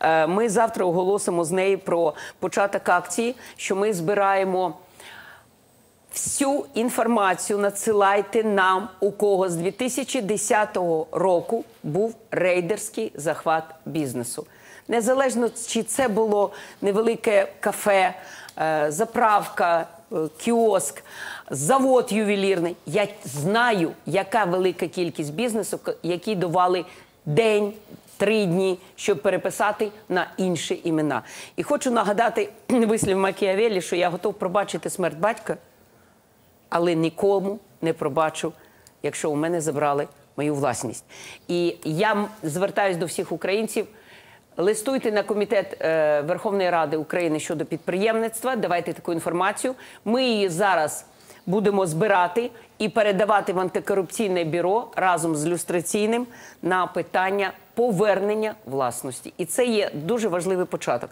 Е, Ми завтра оголосимо з нею про початок акції, що ми збираємо всю інформацію. Надсилайте нам, у кого з 2010 року був рейдерський захват бізнесу. Незалежно чи це було невелике кафе, е, заправка, е, кіоск, завод ювелірний. Я знаю, яка велика кількість бізнесу, які давали день, три дні, щоб переписати на інші імена. І хочу нагадати вислів Макіавелі, що я готов пробачити смерть батька, але нікому не пробачу, якщо у мене забрали мою власність. І я звертаюсь до всіх українців. Листуйте на комітет е, Верховної Ради України щодо підприємництва. Давайте таку інформацію. Ми її зараз будемо збирати і передавати в антикорупційне бюро разом з люстраційним на питання повернення власності. І це є дуже важливий початок.